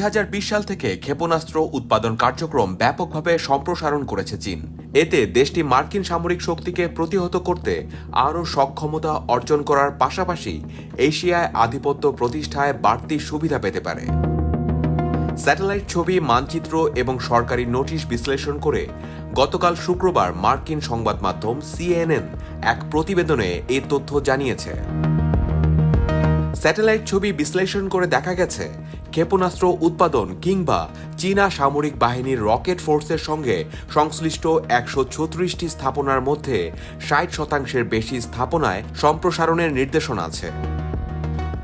সাল থেকে ক্ষেপণাস্ত্র উৎপাদন কার্যক্রম ব্যাপকভাবে সম্প্রসারণ করেছে চীন। এতে দেশটি মার্কিন সামরিক শক্তিকে প্রতিহত করতে আরও সক্ষমতা অর্জন করার পাশাপাশি এশিয়ায় আধিপত্য প্রতিষ্ঠায় বাড়তি সুবিধা পেতে পারে। স্যাটেলাইট ছবি, মানচিত্র এবং সরকারি নোটিশ বিশ্লেষণ করে গতকাল শুক্রবার মার্কিন সংবাদ মাধ্যম সিএনএন এক প্রতিবেদনে এই তথ্য জানিয়েছে। স্যাটেলাইট ছবি বিশ্লেষণ করে দেখা গেছে, ক্ষেপণাস্ত্র উৎপাদন কিংবা চীনা সামরিক বাহিনীর রকেট ফোর্সের সঙ্গে সংশ্লিষ্ট একশো ছত্রিশটি স্থাপনার মধ্যে ষাট শতাংশের বেশি স্থাপনায় সম্প্রসারণের নির্দেশনা আছে।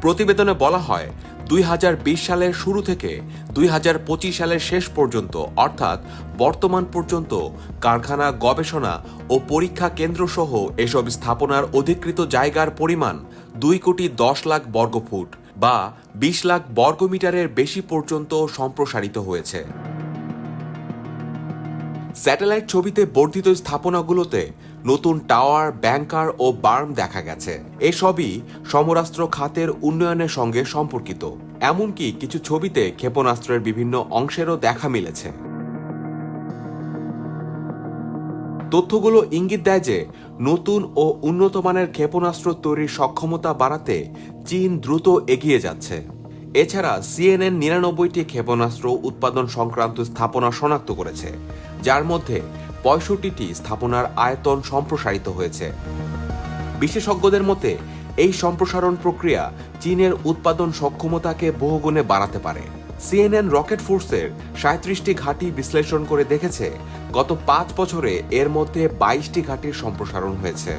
প্রতিবেদনে বলা হয় দুই হাজার বিশ সালের শুরু থেকে দুই হাজার পঁচিশ সালের শেষ পর্যন্ত, অর্থাৎ বর্তমান পর্যন্ত, কারখানা, গবেষণা ও পরীক্ষা কেন্দ্র সহ এসব স্থাপনার অধিকৃত জায়গার পরিমাণ দুই কোটি দশ লাখ বর্গফুট বা বিশ লাখ বর্গমিটারের বেশি পর্যন্ত সম্প্রসারিত হয়েছে। স্যাটেলাইট ছবিতে বর্ধিত স্থাপনাগুলোতে নতুন টাওয়ার, ব্যাংকার ও বার্ম দেখা গেছে। এসবই সমরাস্ত্র খাতের উন্নয়নের সঙ্গে সম্পর্কিত। এমনকি কিছু ছবিতে ক্ষেপণাস্ত্রের বিভিন্ন অংশেরও দেখা মিলেছে। তথ্যগুলো ইঙ্গিত দেয় যে, নতুন ও উন্নত মানের ক্ষেপণাস্ত্র তৈরির সক্ষমতা বাড়াতে চীন দ্রুত এগিয়ে যাচ্ছে। এছাড়া সিএনএন নিরানব্বইটি ক্ষেপণাস্ত্র উৎপাদন সংক্রান্ত স্থাপনা শনাক্ত করেছে, যার মধ্যে পঁয়ষট্টিটি স্থাপনার আয়তন সম্প্রসারিত হয়েছে। বিশেষজ্ঞদের মতে, এই সম্প্রসারণ প্রক্রিয়া চীনের উৎপাদন সক্ষমতাকে বহুগুণে বাড়াতে পারে। সিএনএন রকেট ফোর্সের সাঁত্রিশটি ঘাঁটি বিশ্লেষণ করে দেখেছে, গত পাঁচ বছরে এর মধ্যে বাইশটি ঘাঁটির সম্প্রসারণ হয়েছে।